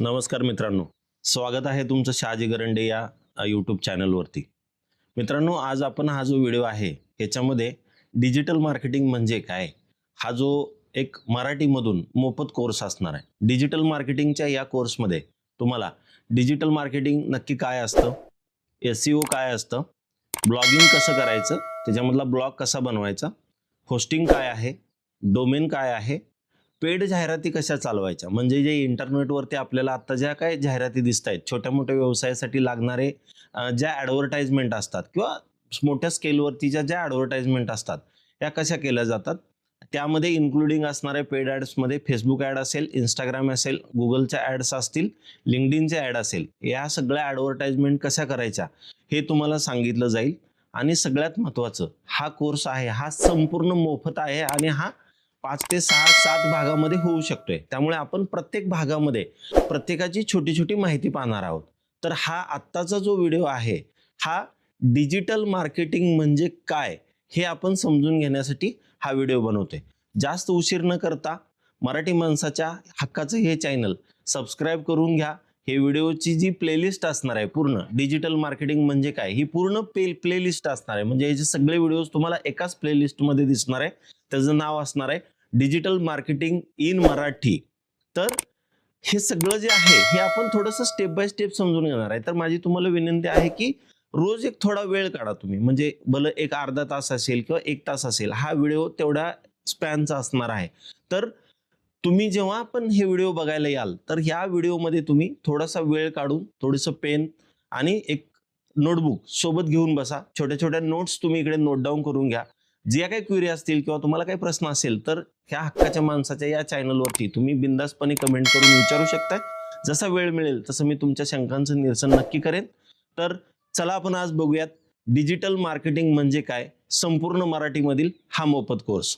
नमस्कार मित्रांनो. स्वागत आहे तुमचं शहाजी गरंडे या यूट्यूब चॅनलवरती मित्रांनो आज आपण हा जो व्हिडिओ आहे याच्यामध्ये डिजिटल मार्केटिंग म्हणजे काय? हा जो एक मराठीमधून मोफत कोर्स असणार आहे. डिजिटल मार्केटिंगच्या या कोर्समध्ये तुम्हाला डिजिटल मार्केटिंग नक्की काय असतं? एस सी ओ काय असतं? ब्लॉगिंग कसं करायचं? त्याच्यामधला ब्लॉग कसा बनवायचा? होस्टिंग काय आहे? डोमेन काय आहे? पेड जाहिराती कशा चालवायच्या? म्हणजे जे इंटरनेटवरती आपल्याला आत्ता ज्या काय जाहिराती दिसत आहेत छोट्या मोठ्या व्यवसायासाठी लागणारे ज्या ॲडव्हर्टाईजमेंट असतात किंवा मोठ्या स्केलवरती ज्या ज्या ॲडव्हर्टाईजमेंट असतात या कशा केल्या जातात? त्यामध्ये इन्क्लुडिंग असणारे पेड ॲड्समध्ये फेसबुक ॲड असेल इंस्टाग्राम असेल गुगलच्या ॲड्स असतील लिंकडिनचे ॲड असेल या सगळ्या ॲडव्हर्टाईजमेंट कशा करायच्या? हे तुम्हाला सांगितलं जाईल. आणि सगळ्यात महत्त्वाचं हा कोर्स आहे हा संपूर्ण मोफत आहे आणि हा पाच ते सहा सात भागामध्ये होऊ शकतोय. त्यामुळे आपण प्रत्येक भागामध्ये प्रत्येकाची छोटी छोटी माहिती पाहणार आहोत. तर हा आत्ताचा जो व्हिडिओ आहे हा डिजिटल मार्केटिंग म्हणजे काय हे आपण समजून घेण्यासाठी हा व्हिडिओ बनवतोय. जास्त उशीर न करता मराठी माणसाच्या हक्काचं हे चॅनल सबस्क्राईब करून घ्या. हे व्हिडिओची जी प्लेलिस्ट असणार आहे पूर्ण डिजिटल मार्केटिंग म्हणजे काय ही पूर्ण प्ले प्लेलिस्ट असणार आहे. म्हणजे याचे सगळे व्हिडिओज तुम्हाला एकाच प्लेलिस्टमध्ये दिसणार आहे त्याचं नाव असणार आहे डिजिटल मार्केटिंग इन मराठी. तर हे सगळं जे आहे हे आपण थोडंसं स्टेप बाय स्टेप समजून घेणार आहे. तर माझी तुम्हाला विनंती आहे की रोज एक थोडा वेळ काढा तुम्ही. म्हणजे भलं एक अर्धा तास असेल किंवा एक तास असेल हा व्हिडिओ तेवढ्या स्पॅनचा असणार आहे. तर तुम्ही जेव्हा पण हे व्हिडिओ बघायला याल तर ह्या व्हिडिओमध्ये तुम्ही थोडासा वेळ काढून थोडंसं पेन आणि एक नोटबुक सोबत घेऊन बसा. छोट्या छोट्या नोट्स तुम्ही इकडे नोट डाऊन करून घ्या. ज्या काही क्वेरी असतील किंवा तुम्हाला काही प्रश्न असेल तर ह्या हक्काच्या माणसाच्या या चॅनलवरती तुम्ही बिंदासपणे कमेंट करून विचारू शकताय. जसा वेळ मिळेल तसं मी तुमच्या शंकांचं निरसन नक्की करेन. तर चला आपण आज बघूयात डिजिटल मार्केटिंग म्हणजे काय? संपूर्ण मराठीमधील हा मोफत कोर्स